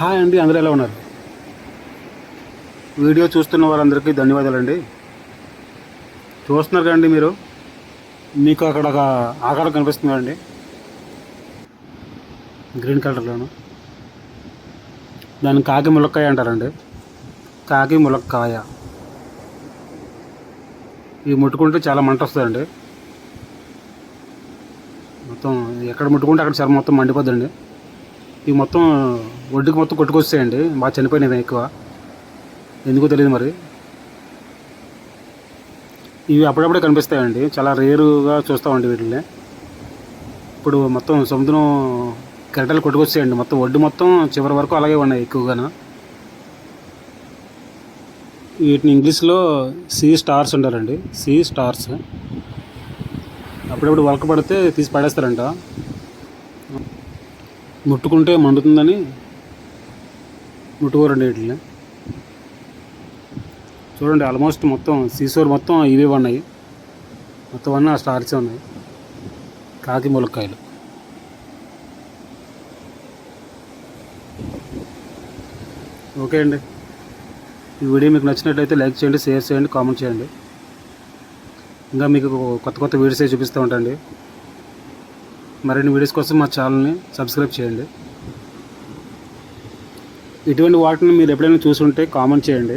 Hi అండి అందరూ ఎలా ఉన్నారు? వీడియో చూస్తున్న వారందరికీ ధన్యవాదాలండి. చూస్తున్నారు కదండి మీరు? మీకు అక్కడ ఒక ఆకాడ కనిపిస్తుందండి గ్రీన్ కలర్లోను. దాన్ని కాకి ములక్కాయ అంటారండి. కాకి ములక్కాయ. ఇవి ముట్టుకుంటే చాలా మంట వస్తుందండి. మొత్తం ఎక్కడ ముట్టుకుంటే అక్కడ చర్మం మొత్తం మండిపోద్దండి. ఇవి మొత్తం ఒడ్డుకి మొత్తం కొట్టుకొస్తాయండి బాగా చనిపోయినవి ఎక్కువ. ఎందుకో తెలియదు మరి. ఇవి అప్పుడప్పుడే కనిపిస్తాయండి. చాలా రేరుగా చూస్తామండి వీటిని ఇప్పుడు మొత్తం సముద్రం గడ్డలు కొట్టుకొచ్చాయండి. మొత్తం ఒడ్డు మొత్తం చివరి వరకు అలాగే ఉన్నాయి ఎక్కువగా వీటిని ఇంగ్లీష్లో సీ స్టార్స్ అంటారండి. Sea stars. అప్పుడప్పుడు వలక పడితే తీసి పడేస్తారంట. ముట్టుకుంటే మండుతుందని ముట్టుకోరండి వీటిని చూడండి ఆల్మోస్ట్ మొత్తం సీసోర్ మొత్తం ఇవే ఉన్నాయి మొత్తం అన్నీ ఆ స్టార్సే ఉన్నాయి. కాకి ములక్కాయలు. ఓకే అండి. ఈ వీడియో మీకు నచ్చినట్లయితే లైక్ చేయండి షేర్ చేయండి కామెంట్ చేయండి. ఇంకా మీకు కొత్త కొత్త వీడియోసే చూపిస్తూ ఉంటాండి మరిన్ని వీడియోస్ కోసం మా ఛానల్ని సబ్స్క్రైబ్ చేయండి. ఇటువంటి వాటిని మీరు ఎప్పుడైనా చూసుంటే కామెంట్ చేయండి.